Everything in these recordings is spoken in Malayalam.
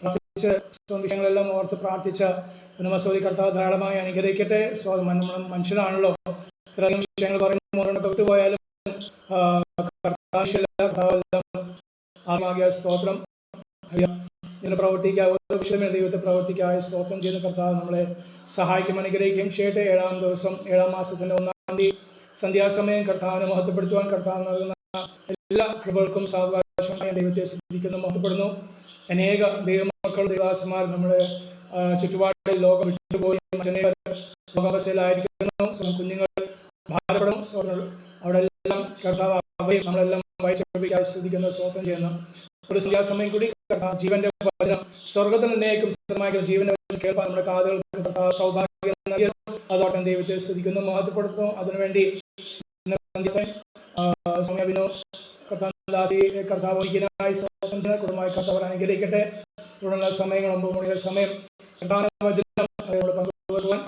പ്രാർത്ഥിച്ച് സ്വന്തം വിഷയങ്ങളെല്ലാം ഓർത്ത് പ്രാർത്ഥിച്ച് പുനമസോദി കർത്താവ് ധാരാളമായി അനുഗ്രഹിക്കട്ടെ. സ്വ മനുഷ്യനാണല്ലോ ഇത്രയധികം വിഷയങ്ങൾ പറയുമ്പോൾ പോയാലും ആത്മാകിയ സ്തോത്രം. പ്രവർത്തിക്കുക ഓരോ വിഷയമേ ദൈവത്തെ പ്രവർത്തിക്കായി സ്തോത്രം ചെയ്യുന്ന കർത്താവ് നമ്മളെ സഹായിക്കും അനുഗ്രഹിക്കുകയും ചെയ്യട്ടെ. ഏഴാം ദിവസം ഏഴാം മാസത്തിന്റെ ഒന്നാം തീയതി സന്ധ്യാസമയം കർത്താവിനെ മഹത്വപ്പെടുത്തുവാൻ കർത്താവ് നൽകുന്ന എല്ലാ കൃപകൾക്കും സാവകാശമായി ദൈവത്തെ ശ്രദ്ധിക്കുന്നു മഹത്വപ്പെടുന്നു. അനേക ദൈവമക്കൾ ദൈവാസന്മാർ നമ്മുടെ ചുറ്റുപാടിൽ ലോകം വിട്ടുപോയി. അനേക ലോകാവസ്ഥയിലായിരിക്കുന്നു. കുഞ്ഞുങ്ങൾ ഭാരപ്പെടും സ്വ- അവിടെ എല്ലാം കർത്താവ് അവയും നമ്മളെല്ലാം വായിച്ചു ശ്രദ്ധിക്കുന്ന സ്വന്തം ചെയ്യുന്നു. ഒരു സമയം കൂടി ജീവന്റെ സ്വർഗത്തിൽ നിന്നേക്കും സ്ഥിരമായിരിക്കുന്ന ജീവന്റെ കേൾപ്പാൻ നമ്മുടെ കാതുകൾക്ക് സൗഭാഗ്യം നൽകിയിരുന്നു. അതോട്ടം ദൈവത്തെ ശ്രദ്ധിക്കുന്നു മഹത്വപ്പെടുത്തുന്നു. അതിനുവേണ്ടി സമയം കർത്താവ് ഒരിക്കലായി കുടുംബമായി കർത്താവ് അനുഗ്രഹിക്കട്ടെ തുടർന്നുള്ള സമയങ്ങൾ ഒമ്പത് മണിയുടെ സമയം. പങ്കുവെക്കുവാൻ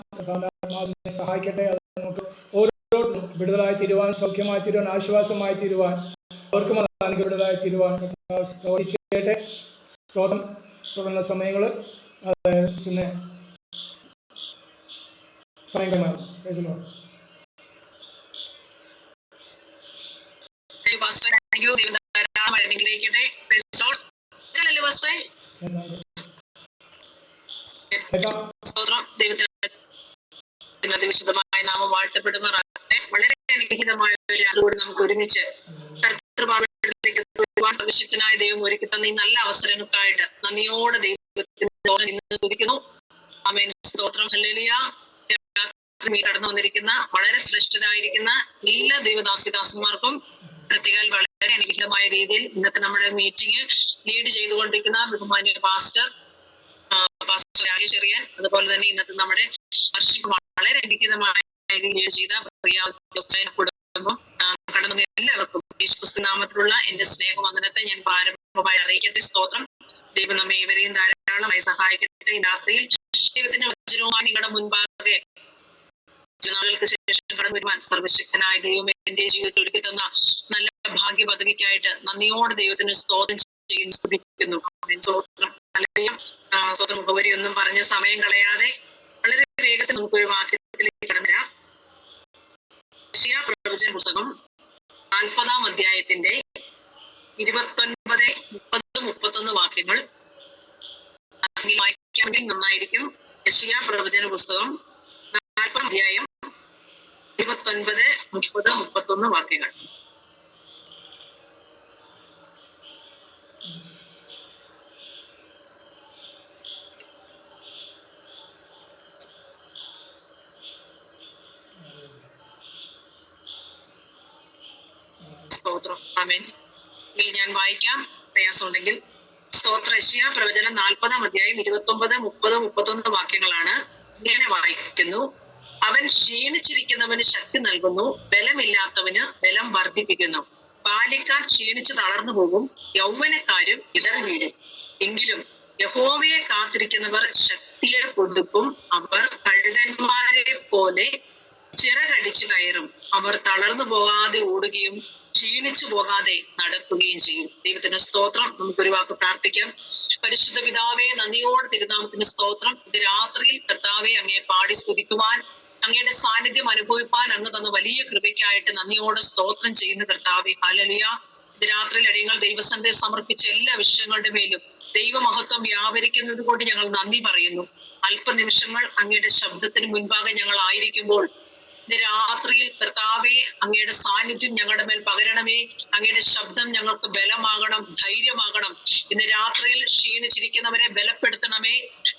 സഹായിക്കട്ടെ. അത് നമുക്ക് ഓരോരുത്തരും വിടുതലായി തീരുവാൻ സൗഖ്യമായി തീരുവാൻ ആശ്വാസമായി തീരുവാൻ അവർക്കും അത് അനുഗ്രഹമായി തീരുവാൻ പ്രവർത്തിച്ചേട്ടെ സ്തോത്രം തുടർന്ന സമയങ്ങൾ പിന്നെ സമയങ്ങളാണ് അനുഗ്രഹിക്കട്ടെ. പാസ്റ്ററെ സ്തോത്രം ദൈവത്തിന് നാമം വാഴ്ത്തപ്പെടുമാറാകട്ടെ. വളരെ അനുഗ്രഹീതമായ ഒരു നമുക്ക് ഒരുമിച്ച് കർത്തൃപാദത്തിലേക്ക് ഒരുപാട് ആവശ്യത്തിനായ ദൈവം ഒരുക്കി തന്ന ഈ നല്ല അവസരങ്ങൾക്കായിട്ട് നന്ദിയോടെ ദൈവത്തിന് സ്തുതിക്കുന്നു. ആമേൻ. സ്തോത്രം. കടന്നു വന്നിരിക്കുന്ന വളരെ ശ്രേഷ്ഠരായിരിക്കുന്ന എല്ലാ ദൈവദാസിദാസന്മാർക്കും പ്രത്യേകാൽ വളരെ അനുഗ്രഹമായ രീതിയിൽ ഇന്നത്തെ നമ്മുടെ മീറ്റിംഗ് ലീഡ് ചെയ്തുകൊണ്ടിരിക്കുന്ന ബഹുമാന്യ പാസ്റ്റർ പാസ്റ്റർ രാജേഷ് ചെറിയാൻ അതുപോലെ തന്നെ ഇന്നത്തെ നമ്മുടെ വർഷിപ്പ് വളരെ അനുഗ്രഹമായ രീതിയിൽ ചെയ്ത കുടുംബം കടന്നു എല്ലാവർക്കും യേശുക്രിസ്തു നാമത്തിലുള്ള എന്റെ സ്നേഹവന്ദനത്തെ ഞാൻ പ്രാരംഭമായി അറിയിക്കട്ടെ സ്തോത്രം. ദൈവം നമ്മെ ഇവരെയും ധാരാളമായി സഹായിക്കട്ടെ. രാത്രിയിൽ ദൈവത്തിന്റെ വചനവുമായി നിങ്ങളുടെ മുൻപാകെ നാളുകൾക്ക് ശേഷം കടന്നു വരുവാൻ സർവശക്തനായ ദൈവമേ എന്റെ ജീവിതത്തിൽ ഒരുക്കി തന്ന നല്ല ഭാഗ്യ പദവിക്കായിട്ട് നന്ദിയോടെ ദൈവത്തിന് സ്തോത്രം ചെയ്യുന്നു സ്തുതിക്കുന്നു. സ്തോത്രം. മുഖവരി ഒന്നും പറഞ്ഞ് സമയം കളയാതെ വളരെ വേഗത്തിൽ നമുക്ക് ഒരു വാക്യത്തിലേക്ക് കടന്നുവരാം. പ്രവചന പുസ്തകം നാൽപ്പതാം അധ്യായത്തിന്റെ ഇരുപത്തൊൻപത് മുപ്പത് മുപ്പത്തൊന്ന് വാക്യങ്ങൾ. വായിക്കാമെങ്കിൽ നന്നായിരിക്കും. യശിയ പ്രവചന പുസ്തകം നാൽപ്പതാം അധ്യായം ഇരുപത്തൊൻപത് മുപ്പത് മുപ്പത്തൊന്ന് വാക്യങ്ങൾ. ഞാൻ വായിക്കാം. പ്രയാസമുണ്ടെങ്കിൽ. സ്തോത്ര. യശയാ പ്രവചനം നാൽപ്പതാം അധ്യായം ഇരുപത്തൊമ്പത് മുപ്പത് മുപ്പത്തൊന്ന് വാക്യങ്ങളാണ്. ഇങ്ങനെ വായിക്കുന്നു. അവൻ ക്ഷീണിച്ചിരിക്കുന്നവന് ശക്തി നൽകുന്നു ബലമില്ലാത്തവന് ബലം വർദ്ധിപ്പിക്കുന്നു. ബാല്യക്കാർ ക്ഷീണിച്ച് തളർന്നു പോകും യൗവനക്കാരും ഇടറി വീഴും എങ്കിലും യഹോവയെ കാത്തിരിക്കുന്നവർ ശക്തിയെ കൊടുക്കും അവർ കഴുകന്മാരെ പോലെ ചിറകടിച്ചു കയറും. അവർ തളർന്നു പോകാതെ ഓടുകയും ക്ഷീണിച്ചു പോകാതെ നടക്കുകയും ചെയ്യും. ദൈവത്തിന് സ്തോത്രം. നമുക്കൊരു വാക്ക് പ്രാർത്ഥിക്കാം. പരിശുദ്ധ പിതാവെ നന്ദിയോട് തിരുനാമത്തിന് സ്തോത്രം. ഇത് രാത്രിയിൽ കർത്താവെ അങ്ങയെ പാടി സ്തുതിക്കുവാൻ അങ്ങയുടെ സാന്നിധ്യം അനുഭവിപ്പാൻ അങ്ങ് തന്ന വലിയ കൃപയ്ക്കായിട്ട് നന്ദിയോടെ സ്തോത്രം ചെയ്യുന്ന കർത്താവെ. ഹാലലിയ രാത്രിയിൽ അടിയങ്ങൾ ദൈവസന്ധയെ സമർപ്പിച്ച എല്ലാ വിഷയങ്ങളുടെ മേലും ദൈവമഹത്വം വ്യാപരിക്കുന്നത് കൊണ്ട് ഞങ്ങൾ നന്ദി പറയുന്നു. അല്പനിമിഷങ്ങൾ അങ്ങയുടെ ശബ്ദത്തിന് മുൻപാകെ ഞങ്ങൾ ആയിരിക്കുമ്പോൾ ഇന്ന് രാത്രിയിൽ കർത്താവെ അങ്ങയുടെ സാന്നിധ്യം ഞങ്ങളുടെ മേൽ പകരണമേ. അങ്ങയുടെ ശബ്ദം ഞങ്ങൾക്ക് ബലമാകണം ധൈര്യമാകണം. ഇന്ന് രാത്രിയിൽ ക്ഷീണിച്ചിരിക്കുന്നവരെ ബലപ്പെടുത്തണമേ.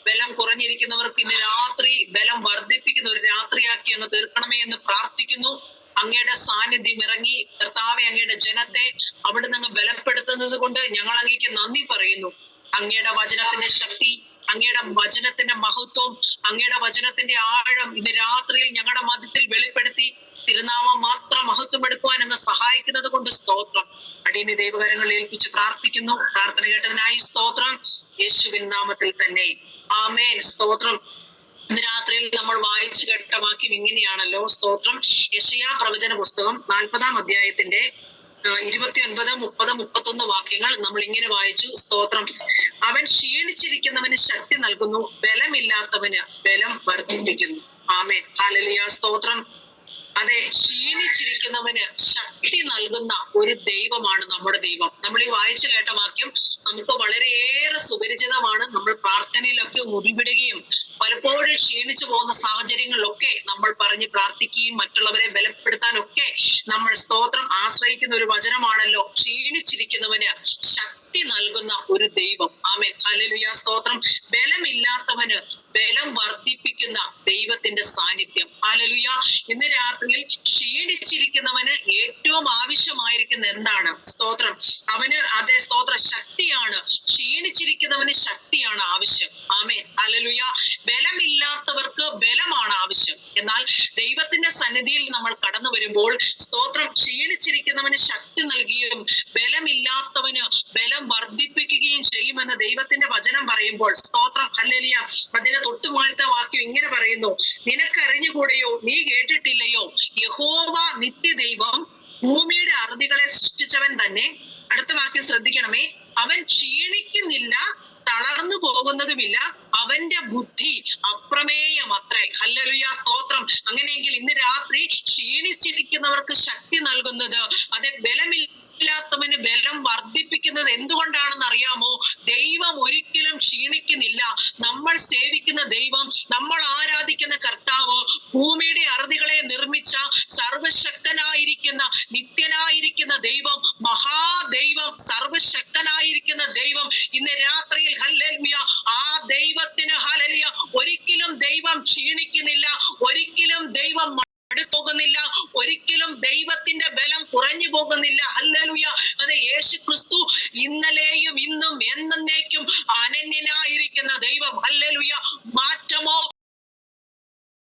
ബലം കുറഞ്ഞിരിക്കുന്നവർക്ക് ഇന്ന് രാത്രി ബലം വർദ്ധിപ്പിക്കുന്ന ഒരു രാത്രിയാക്കി അങ്ങ് തീർക്കണമേ എന്ന് പ്രാർത്ഥിക്കുന്നു. അങ്ങയുടെ സാന്നിധ്യം ഇറങ്ങി. കർത്താവെ അങ്ങയുടെ ജനത്തെ അവിടെ നിന്ന് ബലപ്പെടുത്തുന്നത് കൊണ്ട് ഞങ്ങൾ അങ്ങേക്ക് നന്ദി പറയുന്നു. അങ്ങയുടെ വചനത്തിന്റെ ശക്തി അങ്ങയുടെ വചനത്തിന്റെ മഹത്വം അങ്ങയുടെ വചനത്തിന്റെ ആഴം ഇന്ന് രാത്രിയിൽ ഞങ്ങളുടെ മധ്യത്തിൽ വെളിപ്പെടുത്തി തിരുനാമം മാത്രം മഹത്വം എടുക്കുവാൻ അങ്ങ് സഹായിക്കുന്നത് കൊണ്ട് സ്തോത്രം. അടിയനെ ദൈവകരങ്ങളിൽ ഏൽപ്പിച്ച് പ്രാർത്ഥിക്കുന്നു. പ്രാർത്ഥന കേട്ടതിനായി സ്തോത്രം. യേശുവിൻ നാമത്തിൽ തന്നെ. ആമേൻ. സ്തോത്രം. ഇന്ന് രാത്രിയിൽ നമ്മൾ വായിച്ചു കേട്ട വാക്യം ഇങ്ങനെയാണല്ലോ സ്തോത്രം. യശയാ പ്രവചന പുസ്തകം നാൽപ്പതാം അധ്യായത്തിന്റെ ഇരുപത്തി ഒൻപത് മുപ്പത് മുപ്പത്തൊന്ന് വാക്യങ്ങൾ നമ്മൾ ഇങ്ങനെ വായിച്ചു. സ്തോത്രം. അവൻ ക്ഷീണിച്ചിരിക്കുന്നവന് ശക്തി നൽകുന്നു. ബലമില്ലാത്തവന് ബലം വർദ്ധിപ്പിക്കുന്നു. ആമേൻ. ഹാലലിയ സ്തോത്രം. അതെ ക്ഷീണിച്ചിരിക്കുന്നവന് ശക്തി നൽകുന്ന ഒരു ദൈവമാണ് നമ്മുടെ ദൈവം. നമ്മൾ ഈ വായിച്ചു കേട്ട വാക്യം നമുക്ക് വളരെയേറെ സുപരിചിതമാണ്. നമ്മൾ പ്രാർത്ഥനയിലൊക്കെ മുറിവിടുകയും പലപ്പോഴും ക്ഷീണിച്ചു പോകുന്ന സാഹചര്യങ്ങളിലൊക്കെ നമ്മൾ പറഞ്ഞ് പ്രാർത്ഥിക്കുകയും മറ്റുള്ളവരെ ബലപ്പെടുത്താനൊക്കെ നമ്മൾ സ്തോത്രം ആശ്രയിക്കുന്ന ഒരു വചനമാണല്ലോ ക്ഷീണിച്ചിരിക്കുന്നവന് ശക്തി നൽകുന്ന ഒരു ദൈവം. ആമേൻ. സ്തോത്രം. ബലമില്ലാത്തവന് ബലം വർദ്ധിപ്പിക്കുന്ന ദൈവത്തിന്റെ സാന്നിധ്യം. ഹല്ലേലൂയ. ഇന്ന് രാത്രിയിൽ ക്ഷീണിച്ചിരിക്കുന്നവന് ഏറ്റവും ആവശ്യമായിരിക്കുന്ന എന്താണ്? സ്തോത്രം. അവന് അതേ സ്തോത്ര. ശക്തിയാണ്. ക്ഷീണിച്ചിരിക്കുന്നവന് ശക്തിയാണ് ആവശ്യം. ആമേൻ. ഹല്ലേലൂയ. ബലമില്ലാത്തവർക്ക് ബലമാണ് ആവശ്യം. എന്നാൽ ദൈവത്തിന്റെ സന്നിധിയിൽ നമ്മൾ കടന്നു വരുമ്പോൾ സ്തോത്രം ക്ഷീണിച്ചിരിക്കുന്നവന് ശക്തി നൽകുകയും ബലമില്ലാത്തവന് ബലം വർദ്ധിപ്പിക്കുകയും ചെയ്യുമെന്ന് ദൈവത്തിന്റെ വചനം പറയുമ്പോൾ സ്തോത്രം ഹല്ലേലൂയ അതിന് തൊട്ടുമുകളിലത്തെ വാക്യം ഇങ്ങനെ പറയുന്നു നിനക്കറിഞ്ഞുകൂടെയോ? നീ കേട്ടിട്ടില്ലയോ? യഹോവ നിത്യദൈവം ഭൂമിയുടെ അറുതികളെ സൃഷ്ടിച്ചവൻ തന്നെ. അടുത്ത വാക്യം ശ്രദ്ധിക്കണമേ അവൻ ക്ഷീണിക്കുന്നില്ല തളർന്നു പോകുന്നതുമില്ല അവന്റെ ബുദ്ധി അപ്രമേയം അപ്രമേയമത്രേ. ഹല്ലലുയ സ്തോത്രം. അങ്ങനെയെങ്കിൽ ഇന്ന് രാത്രി ക്ഷീണിച്ചിരിക്കുന്നവർക്ക് ശക്തി നൽകുന്നത് അത് ബലമില്ലാത്തവന് ബലം വർദ്ധിപ്പിക്കുന്നത് എന്തുകൊണ്ടാണെന്ന് അറിയാമോ? ദൈവം ഒരിക്കലും ക്ഷീണിക്കുന്നില്ല. നമ്മൾ സേവിക്കുന്ന ദൈവം നമ്മൾ ആരാധിക്കുന്ന കർത്താവ് ഭൂമിയുടെ അറുതികളെ നിർമ്മിച്ച സർവശക്തനായിരിക്കുന്ന നിത്യനായിരിക്കുന്ന ദൈവം മഹാദൈവം സർവശക്തനായിരിക്കുന്ന ദൈവം ഇന്ന് രാത്രിയിൽ ഹല്ലേലൂയ ആ ദൈവത്തിന് ഹല്ലേലൂയ. ഒരിക്കലും ദൈവം ക്ഷീണിക്കുന്നില്ല. ഒരിക്കലും ദൈവം പോകുന്നില്ല ഒരിക്കലും ദൈവത്തിന്റെ ബലം കുറഞ്ഞു പോകുന്നില്ല ഹല്ലേലൂയ. അതെ യേശു ക്രിസ്തു ഇന്നലെയും